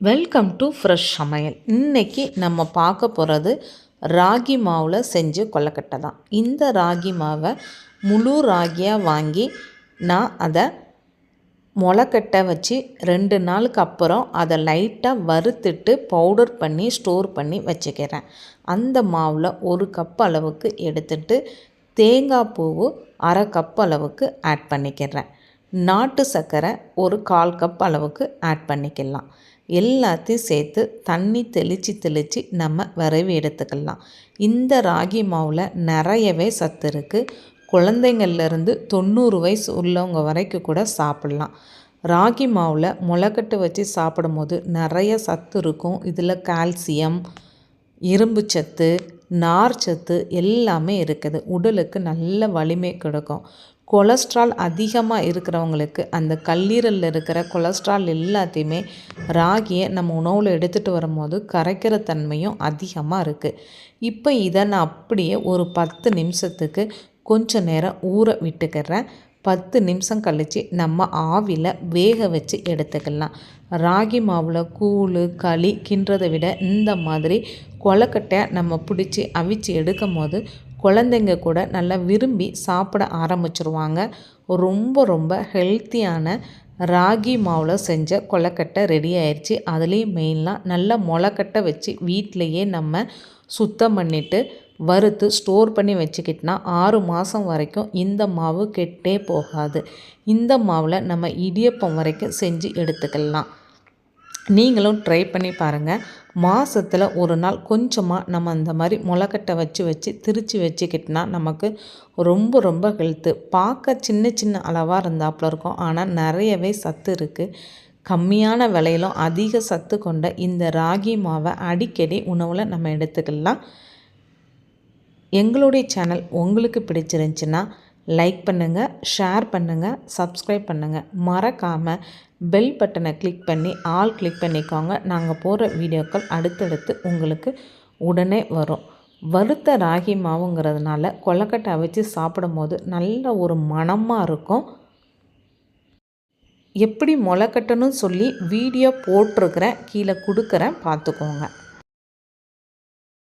Welcome to fresh சமையல். இன்றைக்கி நம்ம பார்க்க போகிறது ராகி மாவில் செஞ்சு கொல்லக்கட்டை தான். இந்த ராகி மாவை முழு ராகியாக வாங்கி நான் அதை முளைக்கட்டை வச்சு ரெண்டு நாளுக்கு அப்புறம் அதை லைட்டாக வறுத்துட்டு பவுடர் பண்ணி ஸ்டோர் பண்ணி வச்சுக்கிறேன். அந்த மாவில் ஒரு கப் அளவுக்கு எடுத்துட்டு தேங்காய் பூவு அரை கப் அளவுக்கு ஆட் பண்ணிக்கிறேன். நாட்டு சர்க்கரை ஒரு கால் கப் அளவுக்கு ஆட் பண்ணிக்கலாம். எல்லாத்தையும் சேர்த்து தண்ணி தெளித்து தெளித்து நம்ம விரைவி எடுத்துக்கலாம். இந்த ராகி மாவில் நிறையவே சத்து இருக்குது குழந்தைங்கள்லேருந்து தொண்ணூறு வயசு உள்ளவங்க வரைக்கும் கூட சாப்பிட்லாம். ராகி மாவில் முளைக்கட்டு வச்சு சாப்பிடும்போது நிறைய சத்து இருக்கும். இதில் கால்சியம் இரும்பு சத்து நார் சத்து எல்லாமே இருக்குது. உடலுக்கு நல்ல வலிமை கொடுக்கும். கொலஸ்ட்ரால் அதிகமாக இருக்கிறவங்களுக்கு அந்த கல்லீரலில் இருக்கிற கொலஸ்ட்ரால் எல்லாத்தையுமே ராகியை நம்ம உணவில் எடுத்துகிட்டு வரும்போது கரைக்கிற தன்மையும் அதிகமாக இருக்குது இப்போ இதை நான் அப்படியே ஒரு பத்து நிமிஷத்துக்கு கொஞ்சம் நேரம் ஊற விட்டுக்கிறேன். பத்து நிமிஷம் கழித்து நம்ம ஆவியில் வேக வச்சு எடுத்துக்கலாம். ராகி மாவில் கூழ் களி கின்றதை விட இந்த மாதிரி கொலக்கட்டை நம்ம பிடிச்சி அவிச்சு எடுக்கும் போது குழந்தைங்க கூட நல்லா விரும்பி சாப்பிட ஆரம்பிச்சிருவாங்க. ரொம்ப ரொம்ப ஹெல்த்தியான ராகி மாவில் செஞ்ச கொலக்கட்டை ரெடி ஆயிடுச்சு அதுலேயும் மெயினாக நல்ல முளைக்கட்டை வச்சு வீட்டிலையே நம்ம சுத்தம் பண்ணிவிட்டு வறுத்து ஸ்டோர் பண்ணி வச்சுக்கிட்டோன்னா ஆறு மாதம் வரைக்கும் இந்த மாவு கெட்டே போகாது. இந்த மாவில் நம்ம இடியப்பம் வரைக்கும் செஞ்சு எடுத்துக்கலாம். நீங்களும் ட்ரை பண்ணி பாருங்கள் மாதத்தில் ஒரு நாள் கொஞ்சமாக நம்ம அந்த மாதிரி முளைக்கட்டை வச்சு வச்சு திரிச்சு வச்சுக்கிட்டோன்னா நமக்கு ரொம்ப ரொம்ப ஹெல்த்து பார்க்க சின்ன சின்ன அளவாக இருந்தாப்புல இருக்கும். ஆனால் நிறையவே சத்து இருக்குது கம்மியான விலையிலும் அதிக சத்து கொண்ட இந்த ராகி மாவை அடிக்கடி உணவில் நம்ம எடுத்துக்கலாம். எங்களுடைய சேனல் உங்களுக்கு பிடிச்சிருந்துச்சின்னா லைக் பண்ணுங்கள் ஷேர் பண்ணுங்கள் சப்ஸ்கிரைப் பண்ணுங்கள் மறக்காமல் பெல் பட்டனை கிளிக் பண்ணி ஆல் கிளிக் பண்ணிக்கோங்க. நாங்கள் போகிற வீடியோக்கள் அடுத்தடுத்து உங்களுக்கு உடனே வரும். வறுத்த ராகி மாவுங்கிறதுனால கொலக்கட்டை வச்சு சாப்பிடும் நல்ல ஒரு மணமாக இருக்கும். எப்படி முளைக்கட்டணும் சொல்லி வீடியோ போட்டிருக்கிறேன். கீழே கொடுக்குறேன். பார்த்துக்கோங்க.